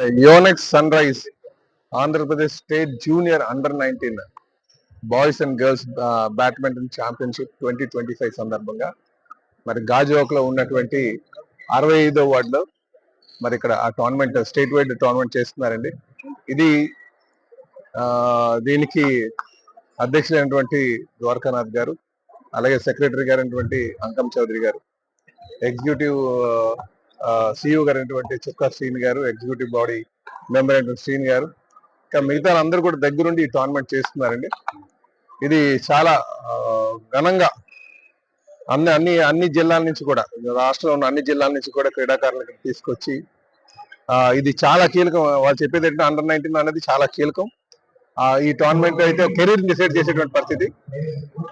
Yonex sun rise Andhra Pradesh state junior under nineteen boys and girls badminton championship twenty twenty five సందర్భంగా. మరి గాజువాక్లో ఉన్నటువంటి అరవై ఐదో వార్డులో మరి ఇక్కడ ఆ టోర్నమెంట్ స్టేట్ వైడ్ టోర్నమెంట్ చేస్తున్నారండి. ఇది దీనికి అధ్యక్షులైనటువంటి ద్వారకానాథ్ గారు అలాగే సెక్రటరీ గారు అంకం చౌదరి గారు ఎగ్జిక్యూటివ్ సిఇఓ గారైనటువంటి చుక్కా శ్రీని గారు ఎగ్జిక్యూటివ్ బాడీ మెంబర్ అయినటువంటి శ్రీని గారు ఇంకా మిగతా అందరూ కూడా దగ్గరుండి ఈ టోర్నమెంట్ చేస్తున్నారండి. ఇది చాలా ఘనంగా అన్ని అన్ని అన్ని జిల్లాల నుంచి కూడా రాష్ట్రంలో ఉన్న అన్ని జిల్లాల నుంచి కూడా క్రీడాకారులకు తీసుకొచ్చి ఇది చాలా కీలకం. వాళ్ళు చెప్పేది ఏంటంటే అండర్ నైన్టీన్ అనేది చాలా కీలకం. ఈ టోర్నమెంట్ అయితే కెరీర్ డిసైడ్ చేసేటువంటి పరిస్థితి.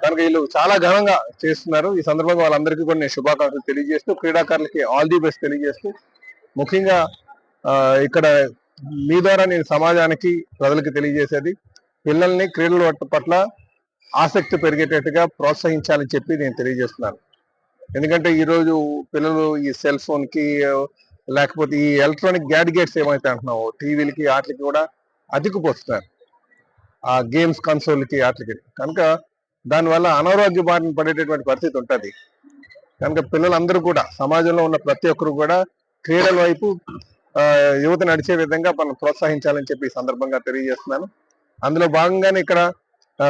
కనుక వీళ్ళు చాలా ఘనంగా చేస్తున్నారు. ఈ సందర్భంగా వాళ్ళందరికీ కూడా నేను శుభాకాంక్షలు తెలియజేస్తూ క్రీడాకారులకి ఆల్ ది బెస్ట్ తెలియజేస్తూ ముఖ్యంగా ఇక్కడ మీ ద్వారా నేను సమాజానికి ప్రజలకు తెలియజేసేది పిల్లల్ని క్రీడల పట్ల ఆసక్తి పెరిగేటట్టుగా ప్రోత్సహించాలని చెప్పి నేను తెలియజేస్తున్నాను. ఎందుకంటే ఈరోజు పిల్లలు ఈ సెల్ ఫోన్కి లేకపోతే ఈ ఎలక్ట్రానిక్ గ్యాడ్గెట్స్ ఏమైతే అంటున్నావో టీవీలకి వాటికి కూడా అతికిపోతున్నారు ఆ గేమ్స్ కన్సోల్కి వాటికి కనుక దానివల్ల అనారోగ్య బారిన పడేటటువంటి పరిస్థితి ఉంటుంది. కనుక పిల్లలందరూ కూడా సమాజంలో ఉన్న ప్రతి ఒక్కరు కూడా క్రీడల వైపు యువత నడిచే విధంగా మనం ప్రోత్సహించాలని చెప్పి సందర్భంగా తెలియజేస్తున్నాను. అందులో భాగంగానే ఇక్కడ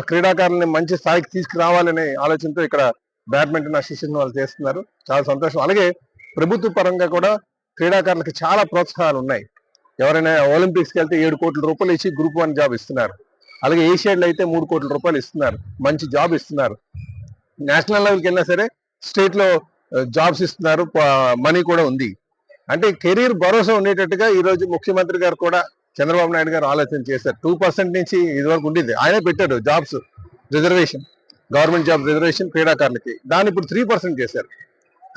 క్రీడాకారుల్ని మంచి స్థాయికి తీసుకురావాలనే ఆలోచనతో ఇక్కడ బ్యాడ్మింటన్ అసోసియేషన్ వాళ్ళు చేస్తున్నారు. చాలా సంతోషం. అలాగే ప్రభుత్వ పరంగా కూడా క్రీడాకారులకు చాలా ప్రోత్సాహాలు ఉన్నాయి. ఎవరైనా ఒలింపిక్స్కి వెళ్తే ఏడు కోట్ల రూపాయలు ఇచ్చి గ్రూప్ వన్ జాబ్ ఇస్తున్నారు. అలాగే ఏషియాడ్లో అయితే మూడు కోట్ల రూపాయలు ఇస్తున్నారు. మంచి జాబ్ ఇస్తున్నారు. నేషనల్ లెవెల్కి వెళ్ళినా సరే స్టేట్లో జాబ్స్ ఇస్తున్నారు. మనీ కూడా ఉంది. అంటే కెరీర్ భరోసా ఉండేటట్టుగా ఈరోజు ముఖ్యమంత్రి గారు కూడా చంద్రబాబు నాయుడు గారు ఆలోచన చేశారు. టూ పర్సెంట్ నుంచి ఇదివరకు ఉండేది. ఆయనే పెట్టారు jobs reservation government job reservation క్రీడాకారులకి. దాన్ని ఇప్పుడు త్రీ పర్సెంట్ చేశారు.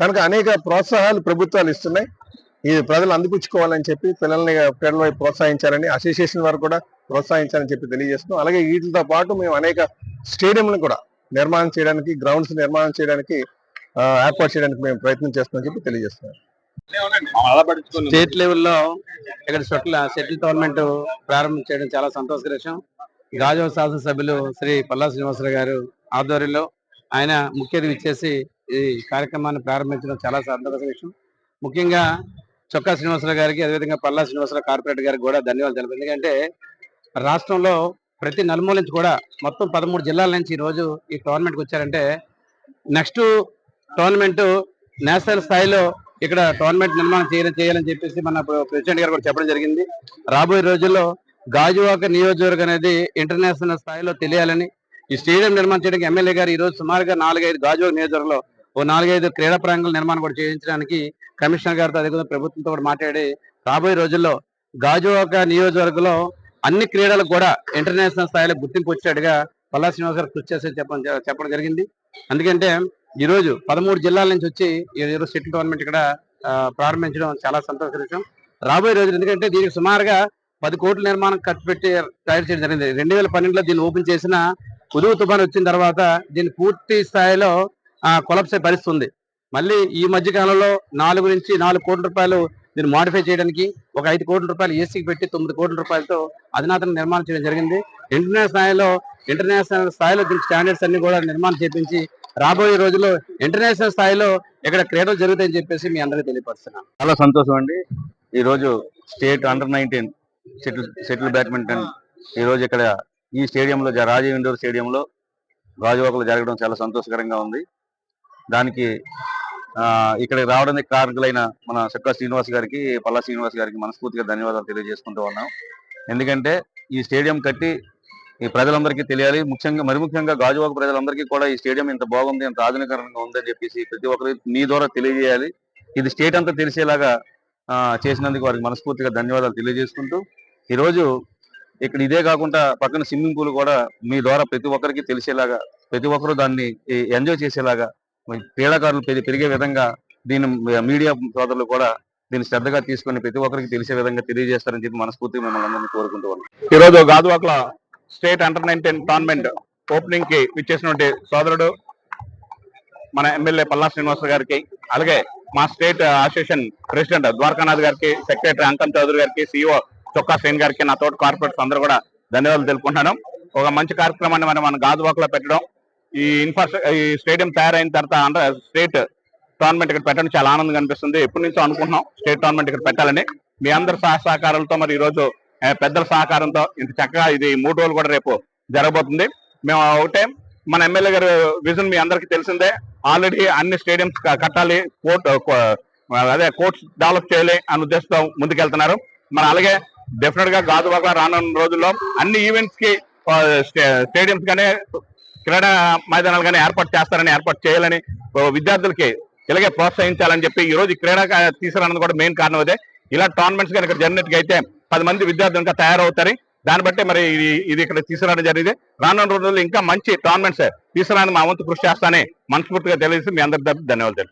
కనుక అనేక ప్రోత్సాహాలు ప్రభుత్వాలు ఇస్తున్నాయి. ఇది ప్రజలు అందిపుచ్చుకోవాలని చెప్పి పిల్లల్ని క్రీడల వైపు ప్రోత్సహించాలని అసోసియేషన్ వారు కూడా ప్రోత్సహించాలని చెప్పి తెలియజేస్తున్నాం అలాగే వీటితో పాటు మేము అనేక స్టేడియంలను కూడా నిర్మాణం చేయడానికి గ్రౌండ్స్ నిర్మాణం చేయడానికి ఏర్పాటు చేయడానికి మేము ప్రయత్నం చేస్తున్నాం చెప్పి తెలియజేస్తున్నాం. స్టేట్ లెవెల్లో ఇక్కడ షటిల్ షటిల్ టోర్నమెంట్ ప్రారంభం చేయడం చాలా సంతోషకరం. గాజువ శాసనసభ్యులు శ్రీ పల్లా శ్రీనివాసరావు గారు ఆధ్వర్యంలో ఆయన ముఖ్య అతిథి ఇచ్చేసి ఈ కార్యక్రమాన్ని ప్రారంభించడం చాలా సంతోషకరం. ముఖ్యంగా చొక్కా శ్రీనివాసరావు గారికి అదేవిధంగా పల్లా శ్రీనివాసరావు కార్పొరేటర్ గారికి కూడా ధన్యవాదాలు తెలిపారు ఎందుకంటే రాష్ట్రంలో ప్రతి నలుమూల నుంచి కూడా మొత్తం పదమూడు జిల్లాల నుంచి ఈ రోజు ఈ టోర్నమెంట్కి వచ్చారంటే నెక్స్ట్ టోర్నమెంట్ నేషనల్ స్థాయిలో ఇక్కడ టోర్నమెంట్ నిర్మాణం చేయాలని చేయాలని చెప్పేసి మన ప్రెసిడెంట్ గారు కూడా చెప్పడం జరిగింది. రాబోయే రోజుల్లో గాజువాక నియోజకవర్గం అనేది ఇంటర్నేషనల్ స్థాయిలో తెలియాలని ఈ స్టేడియం నిర్మాణం చేయడానికి ఎమ్మెల్యే గారు ఈ రోజు సుమారుగా నాలుగైదు గాజువాక నియోజకవర్గంలో ఓ నాలుగైదు క్రీడా ప్రాంగణాల నిర్మాణం కూడా చేయించడానికి కమిషనర్ గారితో అదే ప్రభుత్వంతో కూడా మాట్లాడి రాబోయే రోజుల్లో గాజువాక నియోజకవర్గంలో అన్ని క్రీడలకు కూడా ఇంటర్నేషనల్ స్థాయిలో గుర్తింపు వచ్చేట్టుగా పల్లా శ్రీనివాస్ గారు కృషి చేసేది చెప్పడం చెప్పడం జరిగింది. ఎందుకంటే ఈ రోజు పదమూడు జిల్లాల నుంచి వచ్చి ఈరోజు రోజు టోర్నమెంట్ ఇక్కడ ప్రారంభించడం చాలా సంతోషకర. విషయం రాబోయే రోజులు ఎందుకంటే దీనికి సుమారుగా పది కోట్ల నిర్మాణం ఖర్చు పెట్టి తయారు చేయడం జరిగింది. రెండు వేల పన్నెండులో దీన్ని ఓపెన్ చేసిన ఉదువు తుఫాన్ వచ్చిన తర్వాత దీన్ని పూర్తి స్థాయిలో కొలప్స్ పరిస్థితుంది పరిస్థితి ఉంది. మళ్ళీ ఈ మధ్య కాలంలో నాలుగు నుంచి నాలుగు కోట్ల రూపాయలు దీన్ని మాడిఫై చేయడానికి ఒక ఐదు కోట్ల రూపాయలు ఏసీకి పెట్టి తొమ్మిది కోట్ల రూపాయలతో అధునాతన నిర్మాణం చేయడం జరిగింది. ఇంటర్నేషనల్ స్థాయిలో ఇంటర్నేషనల్ స్థాయిలో దీని స్టాండర్డ్స్ అన్ని కూడా నిర్మాణం చేపించి రాబోయే రోజుల్లో ఇంటర్నేషనల్ స్థాయిలో ఇక్కడ క్రీడలు జరుగుతాయని చెప్పేసి మీ అందరికీ తెలియపరుస్తున్నాను. చాలా సంతోషం అండి. ఈ రోజు state under nineteen shuttle settle badminton ఈ రోజు ఇక్కడ ఈ స్టేడియంలో రాజీవ్ ఇండోర్ స్టేడియంలో గాజువాకలో జరగడం చాలా సంతోషకరంగా ఉంది. దానికి ఇక్కడికి రావడానికి కారణకులైన మన చక్కా శ్రీనివాస్ గారికి పల్లా శ్రీనివాస్ గారికి మనస్ఫూర్తిగా ధన్యవాదాలు తెలియజేసుకుంటూ ఉన్నాం. ఎందుకంటే ఈ స్టేడియం కట్టి ఈ ప్రజలందరికీ తెలియాలి. ముఖ్యంగా మరి ముఖ్యంగా గాజువాక ప్రజలందరికీ కూడా ఈ స్టేడియం ఇంత బాగుంది ఇంత ఆధునికరంగా ఉందని చెప్పేసి ప్రతి ఒక్కరు మీ ద్వారా తెలియజేయాలి. ఇది స్టేట్ అంతా తెలిసేలాగా ఆ, చేసినందుకు వారికి మనస్ఫూర్తిగా ధన్యవాదాలు తెలియజేసుకుంటూ ఈరోజు ఇక్కడ ఇదే కాకుండా పక్కన స్విమ్మింగ్ పూల్ కూడా మీ ద్వారా ప్రతి ఒక్కరికి తెలిసేలాగా ప్రతి ఒక్కరు దాన్ని ఎంజాయ్ చేసేలాగా క్రీడాకారులు పెరిగే విధంగా దీన్ని మీడియా సోదరులు కూడా దీన్ని శ్రద్ధగా తీసుకుని ప్రతి ఒక్కరికి తెలిసే విధంగా తెలియజేస్తారని చెప్పి మనస్ఫూర్తిగా మిమ్మల్ని అందరినీ కోరుకుంటూ ఉన్నాం. ఈ రోజు గాజువాకల స్టేట్ అండర్ నైన్టీన్ టోర్నమెంట్ ఓపెనింగ్కి విచ్చేసినటువంటి సోదరుడు మన ఎమ్మెల్యే పల్లా శ్రీనివాస గారికి అలాగే మా స్టేట్ అసోసియేషన్ ప్రెసిడెంట్ ద్వారకానాథ్ గారికి సెక్రటరీ అంకం చౌదరి గారికి సిఇఓ చొక్కా శ్రేణి గారికి నా తోటి కార్పొరేట్స్ అందరూ కూడా ధన్యవాదాలు తెలుపుకుంటున్నాను. ఒక మంచి కార్యక్రమాన్ని మనం మన గాజువాకలో పెట్టడం ఈ ఇన్ఫ్రాస్ట్రక్చర్ ఈ స్టేడియం తయారైన తర్వాత ఆంధ్ర స్టేట్ టోర్నమెంట్ ఇక్కడ పెట్టడం చాలా ఆనందంగా అనిపిస్తుంది. ఎప్పటి నుంచో అనుకుంటున్నాం స్టేట్ టోర్నమెంట్ ఇక్కడ పెట్టాలని. మీ అందరి సహ సహకారాలతో మరి ఈ రోజు పెద్దల సహకారంతో ఇంత చక్కగా ఇది మూడు రోజులు కూడా రేపు జరగబోతుంది. మేము ఒకటే మన ఎమ్మెల్యే గారు విజన్ మీ అందరికీ తెలిసిందే. ఆల్రెడీ అన్ని స్టేడియంస్ కట్టాలి కోర్ట్ అదే కోర్ట్స్ డెవలప్ చేయాలి అనే ఉద్దేశంతో ముందుకెళ్తున్నారు. మరి అలాగే డెఫినెట్గా గాజువాక రానున్న రోజుల్లో అన్ని ఈవెంట్స్కి స్టేడియంస్ గానే క్రీడా మైదానాలు కానీ ఏర్పాటు చేస్తారని ఏర్పాటు చేయాలని ఓ విద్యార్థులకి ఇలాగే ప్రోత్సహించాలని చెప్పి ఈ రోజు క్రీడా కా- కూడా మెయిన్ కారణం అదే. ఇలా టోర్నమెంట్స్ కానీ ఇక్కడ జరిగినట్టుగా అయితే పది మంది విద్యార్థులు ఇంకా తయారవుతారు. దాన్ని బట్టి మరి ఇది- ఇది ఇక్కడ తీసుకురావడం జరిగింది. రానున్న రోజుల్లో ఇంకా మంచి టోర్నమెంట్స్ తీసుకురావడానికి మా వంతు కృషి చేస్తానని మనస్ఫూర్తిగా తెలియజేసి మీ అందరి ధన్యవాదాలు